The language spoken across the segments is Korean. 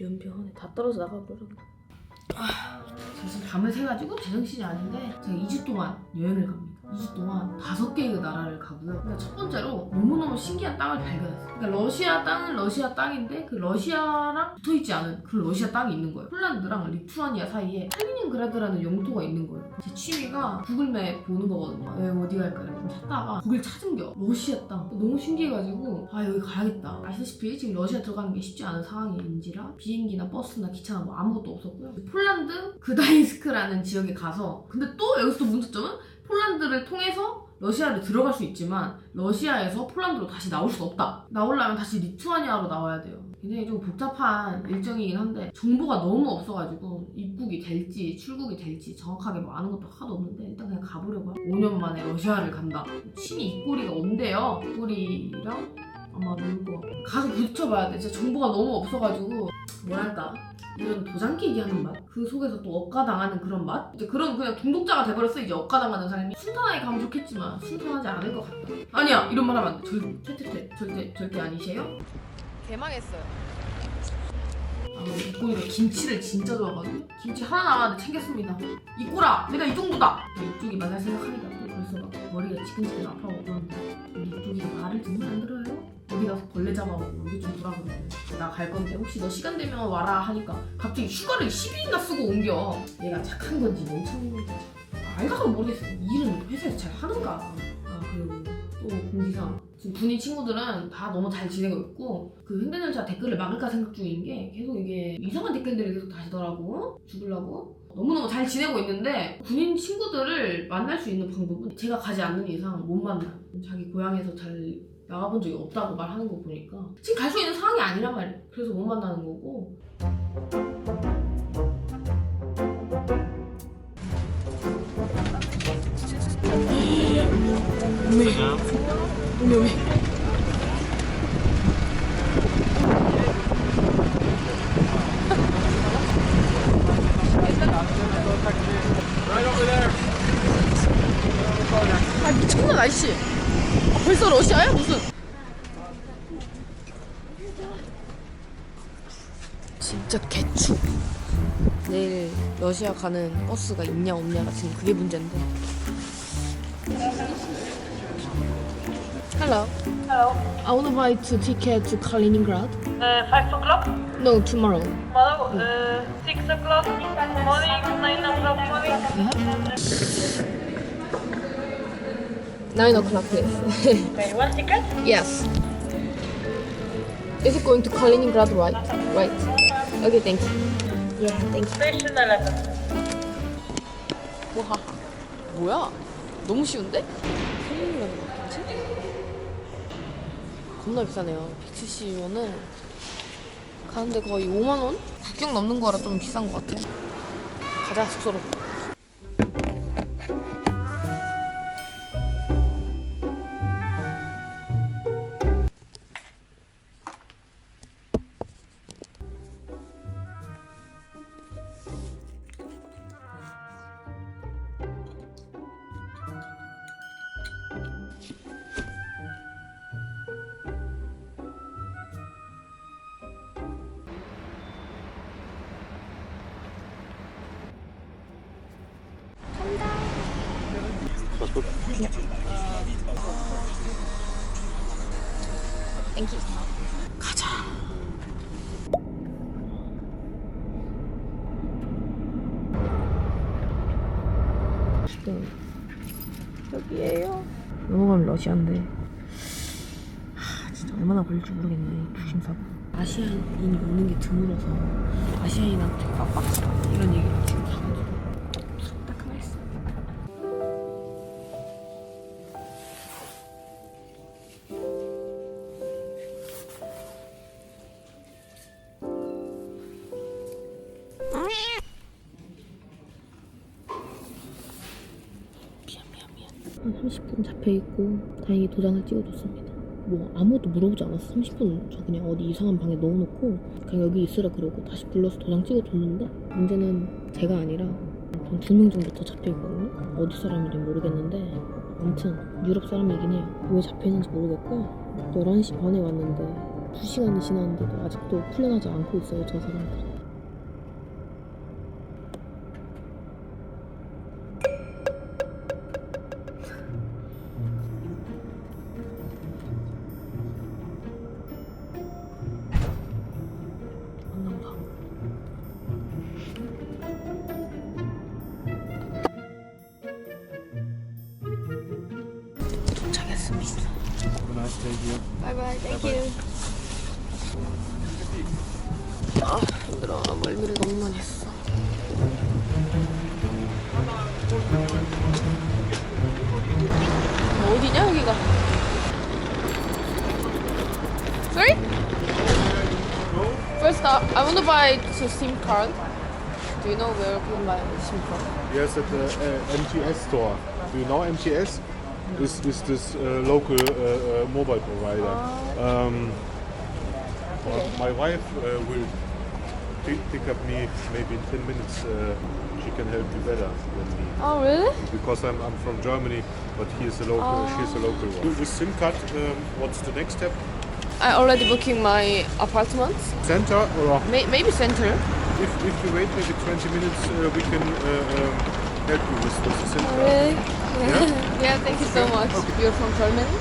연병원에 다 떨어져 나가버려. 제가 지금 밤을 새가지고 제정신이 아닌데 제가 2주 동안 여행을 갑니다. 2주 동안 다섯 개의 그 나라를 가고요. 그러니까 첫 번째로 너무너무 신기한 땅을 발견했어요. 그러니까 러시아 땅은 러시아 땅인데 그 러시아랑 붙어있지 않은 그런 러시아 땅이 있는 거예요. 폴란드랑 리투아니아 사이에 칼리닌그라드라는 영토가 있는 거예요. 제 취미가 구글맵 보는 거거든요. 왜 어디 갈까 이렇게 찾다가 거길 찾은 겨. 러시아 땅. 너무 신기해가지고 아 여기 가야겠다. 아시다시피 지금 러시아 들어가는 게 쉽지 않은 상황인지라 비행기나 버스나 기차나 뭐 아무것도 없었고요. 폴란드 그다인스크라는 지역에 가서 근데 또 여기서 또 문제점은 폴란드를 통해서 러시아를 들어갈 수 있지만 러시아에서 폴란드로 다시 나올 수 없다. 나오려면 다시 리투아니아로 나와야 돼요. 굉장히 좀 복잡한 일정이긴 한데 정보가 너무 없어가지고 입국이 될지 출국이 될지 정확하게 뭐 아는 것도 하나도 없는데 일단 그냥 가보려고요. 5년 만에 러시아를 간다. 취미 입꼬리가 온대요. 입꼬리랑 아마 놀 거. 가서 부딪혀봐야 돼. 진짜 정보가 너무 없어가지고 뭐랄까 이런 도장 깨기 하는 맛? 그 속에서 또 억가당하는 그런 맛? 이제 그런 그냥 중독자가 돼버렸어 이제 억가당하는 삶이 순탄하게 가면 좋겠지만 순탄하지 않을 것 같다 아니야 이런 말 하면 안돼 절대 절대 절대 절대 아니세요? 개망했어요. 아 이꼬리가 김치를 진짜 좋아하거든요. 김치 하나 남았는데 챙겼습니다. 이꼬라 내가 이 정도다. 이쪽이 만날 생각하니까 또 벌써 막 머리가 지끈지끈 아파오고 그러는데 이쪽이 말을 듣는 안 들어요? 어디 가서 벌레 잡아오고 여기 좀 보라 그러고 나갈 건데 혹시 너 시간 되면 와라 하니까 갑자기 휴가를 10일이나 쓰고 옮겨. 얘가 착한 건지 멍청한 건지. 알다가 모르겠어. 일은 회사에서 잘 하는가? 아 그리고 또 공지상 지금 군인 친구들은 다 너무 잘 지내고 있고 그 횡단열차 댓글을 막을까 생각 중인 게 계속 이게 이상한 댓글들이 계속 다시더라고. 죽으려고. 너무너무 잘 지내고 있는데 군인 친구들을 만날 수 있는 방법은 제가 가지 않는 이상 못 만나. 자기 고향에서 잘 나가본 적이 없다고 말하는 거 보니까 지금 갈 수 있는 상황이 아니란 말이야. 그래서 못 만나는 거고 아 미쳤나 날씨. 아, 벌써 러시아야 무슨? 진짜 개축. 내일 러시아 가는 버스가 있냐 없냐가 지금 그게 문제인데. Hello. Hello. I want to buy two ticket to Kaliningrad. Uh, five o'clock No, tomorrow. tomorrow. Uh, six o'clock morning, nine o'clock morning. Nine o'clock, please. Okay, one ticket. yes. Is it going to Kaliningrad, right? Right. Okay, thank you. Yeah, thank you. Station eleven. 와, 뭐야? 너무 쉬운데? 캘리닝라드 맞겠지? 겁나 비싸네요. 170원은 가는데 거의 5만 원? 국경 넘는 거라 좀 비싼 것 같아. 가자 숙소로. 땡큐. 가자. 지금 여기에요. 넘어가면 러시아인데. 하, 진짜 얼마나 걸릴지 모르겠네. 조심사고. 아시아인이 오는 게 드물어서 아시아인한테 빡빡하다 이런 얘기 30분 잡혀있고 다행히 도장을 찍어줬습니다. 뭐 아무것도 물어보지 않았어. 30분 저 그냥 어디 이상한 방에 넣어놓고 그냥 여기 있으라 그러고 다시 불러서 도장 찍어줬는데 문제는 제가 아니라 한 두 명 정도 더 잡혀있거든요. 어디 사람인지 모르겠는데 아무튼 유럽 사람이긴 해요. 왜 잡혀있는지 모르겠고 11시 반에 왔는데 두 시간이 지났는데도 아직도 풀려나지 않고 있어요, 저 사람들. 바이바이, 땡큐. 아, 힘들어. 멀미를 너무 많이 했어. 어디냐, 여기가? Sorry? First, uh, I want to buy a SIM card. Do you know where I can buy a SIM card? Yes, at the uh, MTS store. Do you know MTS? Is is this uh, local uh, uh, mobile provider? Um, well, my wife uh, will pick, pick up me maybe in 10 minutes. Uh, she can help you better than me Oh, really? because I'm, I'm from Germany, but he is a local. She's a local one. With SIM card, um, what's the next step? I already booking my apartment. Center or May- maybe center. if, if you wait maybe 20 minutes, uh, we can uh, um, help you with, with the SIM card. Really? Yeah. thank you so much. You're from Germany?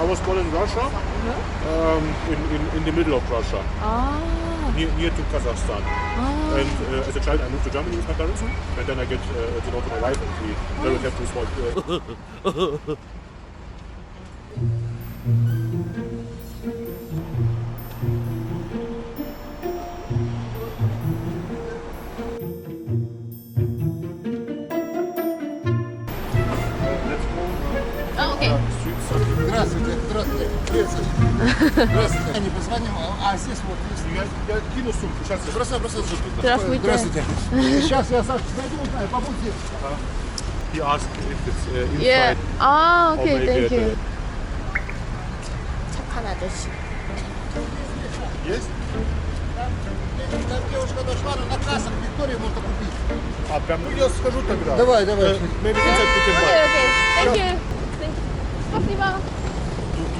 I was born in Russia, um, in, in, in the middle of Russia, Ah. near, near to Kazakhstan. Ah. And uh, as a child, I moved to Germany with my parents, and then I get uh, to know my wife, and we very happy small. Uh, здравствуйте. Приветствую. Здравствуйте. Я не позвонил, а здесь вот есть. Я, я кину сумку, сейчас я Бросай, бросай сумку. Здравствуйте. Здравствуйте. Сейчас я Саша зайду, узнаю, по пути. He asked if it's uh, inside. Yeah. Ah, okay, or maybe thank at you. the- 착한 아저씨. Есть? Там девушка дошла, но на кассах Викторию можно купить. А, прям, ну я схожу тогда. Давай, давай. Uh, maybe inside we can buy. Okay, okay. Thank you. Thank you. Спасибо.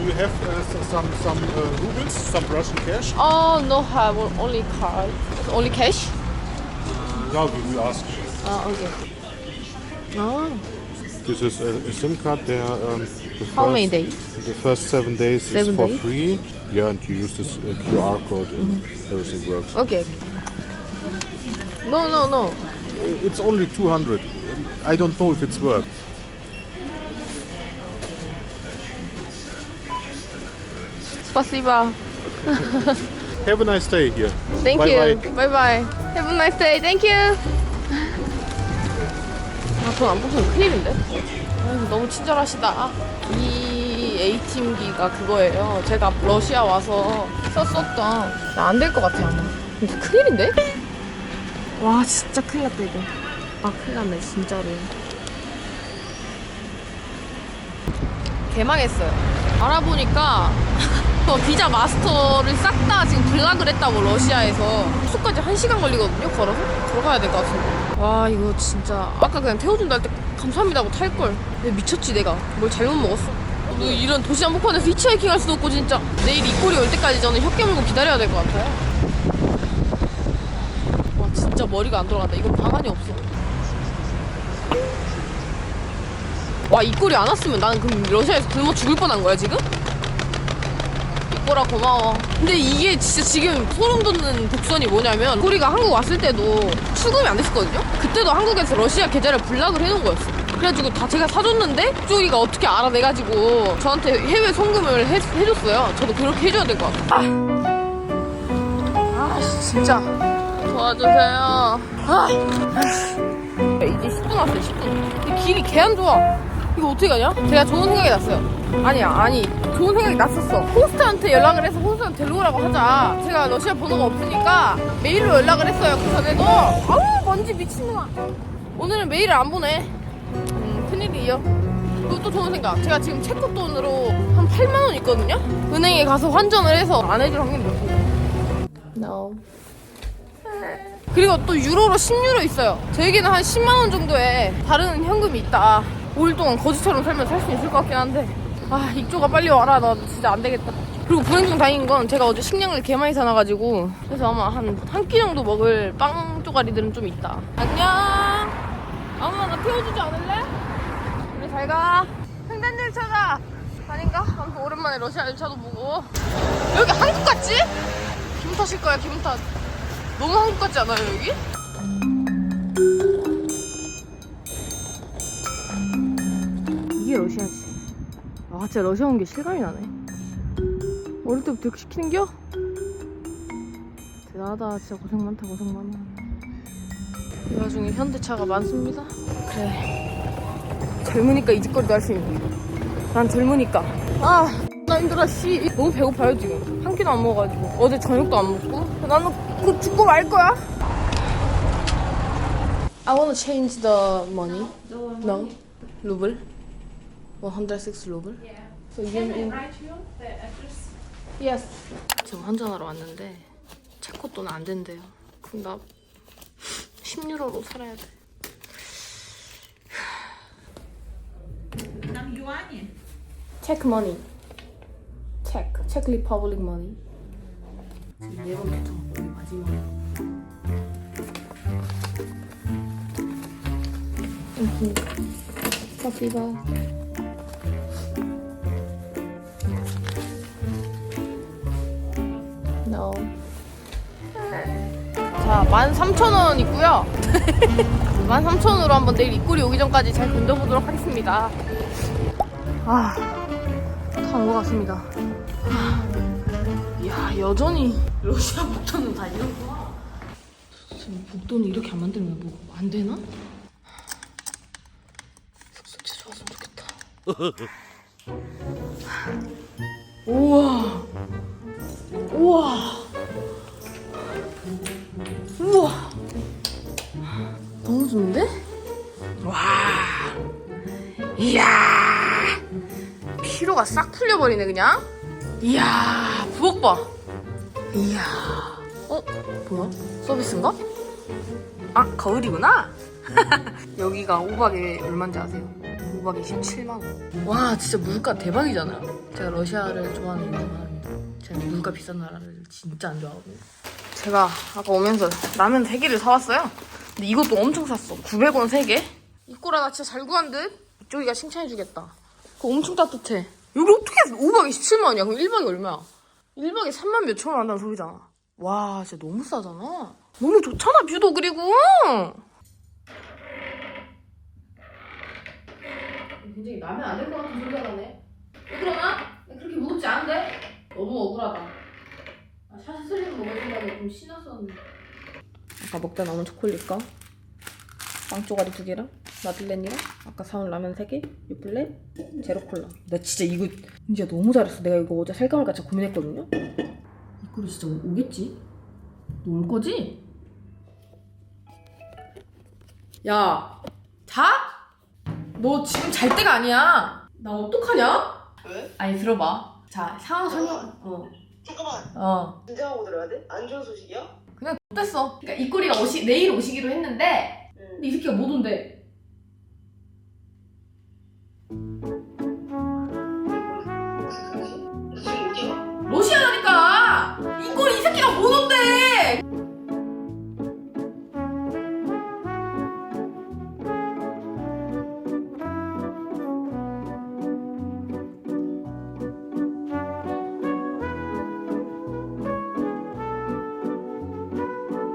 Do, you have uh, some some uh, rubles, some Russian cash? Oh, no have only card. Only cash? Yeah, we will ask. Ah, okay. Ah, This is a, a SIM card there. Um, the how first, many days? The first seven days Seven is for days? Free. Yeah, and you use this uh, QR code and everything works. Okay. No, no, no. It's only 200. I don't know if it's worked. Spasiba. Have a nice day here. Thank bye you. Bye. Bye bye. Have a nice day. Thank you. 아, 돈 안 뽑으면 큰일인데? 아유, 너무 친절하시다. 이 A팀기가 그거예요. 제가 러시아 와서 썼었던. 안 될 것 같아, 아마. 이거 큰일인데? 와, 진짜 큰일 났다, 이거. 아, 큰일 났네, 진짜로. 개망했어요. 알아보니까 어, 비자 마스터를 싹 다 지금 블락을 했다고 러시아에서. 숙소까지 1시간 걸리거든요 걸어서? 들어가야 될 것 같은데. 와 이거 진짜. 아까 그냥 태워준다 할 때 감사합니다 하고 탈걸. 미쳤지 내가? 뭘 잘못 먹었어? 뭐 이런 도시 한복판에서 히치하이킹 할 수도 없고 진짜. 내일 이 꼴이 올 때까지 저는 혀 깨물고 기다려야 될 것 같아요. 와 진짜 머리가 안 돌아간다. 이건 방안이 없어 와 이 꼴이 안 왔으면 나는 그럼 러시아에서 굶어 죽을 뻔한 거야 지금? 꼬라 고마워. 근데 이게 진짜 지금 소름 돋는 독선이 뭐냐면 꼬리가 한국 왔을 때도 출금이 안 됐었거든요. 그때도 한국에서 러시아 계좌를 블락을 해놓은 거였어. 그래가지고 다 제가 사줬는데 쪽이가 어떻게 알아내가지고 저한테 해외 송금을 해, 해줬어요. 저도 그렇게 해줘야 될 것 같아. 아, 아 진짜 도와주세요. 아, 이제 10분 왔어요. 10분. 근데 길이 개 안 좋아. 이거 어떻게 가냐? 제가 좋은 생각이 났어요. 아니야, 아니. 좋은 생각이 났었어. 호스트한테 연락을 해서 호스트한테 데려오라고 하자. 제가 러시아 번호가 없으니까 메일로 연락을 했어요. 그 전에도. 아우, 먼지 미친놈아. 오늘은 메일을 안 보내. 음, 큰일이에요. 또 좋은 생각. 제가 지금 체코 돈으로 한 8만 원 있거든요? 은행에 가서 환전을 해서 안 해줄 확률이 높아요. No. 그리고 또 유로로 10유로 있어요. 저에게는 한 10만 원 정도의 다른 현금이 있다. 5일 동안 거지처럼 살면 살 수 있을 것 같긴 한데. 아, 익조가 빨리 와라. 나 진짜 안 되겠다. 그리고 불행 중 다행인 건 제가 어제 식량을 개 많이 사놔가지고 그래서 아마 한 한 끼 정도 먹을 빵 쪼가리들은 좀 있다. 안녕. 아무나 나 태워주지 않을래? 그래 잘 가. 횡단 열차가 아닌가? 아무튼 오랜만에 러시아 열차도 보고 여기 한국 같지? 기분 탓일 거야 기분 탓. 너무 한국 같지 않아요 여기? 러시아지. 아 진짜 러시아 온 게 실감이 나네. 어릴 때부터 이렇게 시키는겨? 대단하다. 진짜 고생 많다 고생 많아 이 와중에 현대차가 많습니다. 그래. 젊으니까 이 짓거리도 할 수 있네 난 젊으니까. 아 나 힘들어 씨. 너무 배고파요 지금. 한 끼도 안 먹어가지고. 어제 저녁도 안 먹고. 나는 그 죽고 말 거야. I wanna change the money. No 루블 106 루블 So you Yes. 지금 환전하러 왔는데 체코 돈은 안 된대요. 그럼 나 10유로로 살아야 돼. 체크 머니. 체크. 체크 리퍼블릭 머니. 지금 네번 우리 마지막. 응. 커피바. No. 13,000원 있고요. 13,000원으로 한번 내일 입구리 오기 전까지 잘 던져보도록 하겠습니다. 아, 다온것 같습니다. 아, 이야, 여전히 러시아 복도는 다 이렇구나. 지금 복도는 이렇게 안 만들면 뭐 안 되나? 숙소 좋았으면 좋겠다. 우와. 우와. 피로가 싹 풀려버리네, 그냥. 이야. 부엌 봐. 이야. 어? 뭐야? 서비스인가? 아, 거울이구나? 여기가 5박에 얼마인지 아세요? 5박에 27만원. 와, 진짜 물가 대박이잖아요. 제가 러시아를 좋아하는 이유가 제가 물가 비싼 나라를 진짜 안 좋아하거든요. 제가 아까 오면서 라면 3개를 사왔어요. 근데 이것도 엄청 샀어. 900원 3개? 이꼬라 나 진짜 잘 구한 듯? 이쪽이가 칭찬해주겠다. 엄청 따뜻해. 여기 어떻게 5박에 17만원이야? 그럼 1박이 얼마야? 1박에 3만 몇천 원 한다는 소리잖아. 와, 진짜 너무 싸잖아. 너무 좋잖아, 뷰도 그리고! 굉장히 나면 안될것 같은 소리가 나네. 왜 그러나? 그렇게 무겁지 않은데? 너무 억울하다. 아, 샤시 슬림 먹어준다고 좀 신났었는데. 아까 먹다 남은 초콜릿과 빵 쪼가리 두 개랑 마들렌이랑 아까 사온 라면 세 개, 유플레, 제로 콜라. 나 진짜 이거 진짜 너무 잘했어. 내가 이거 어제 살까 말까 진짜 고민했거든요. 이 꼴이 진짜 오겠지? 너 올 거지? 야, 자? 너 지금 잘 때가 아니야. 나 어떡하냐? 왜? 아니 들어봐. 자 상황 설명. 어. 잠깐만 어. 진정하고 들어야 돼? 안 좋은 소식이야? 그냥 됐어. 그러니까 이 꼴이가 오시 내일 오시기로 했는데 응. 근데 이 새끼가 못 온대.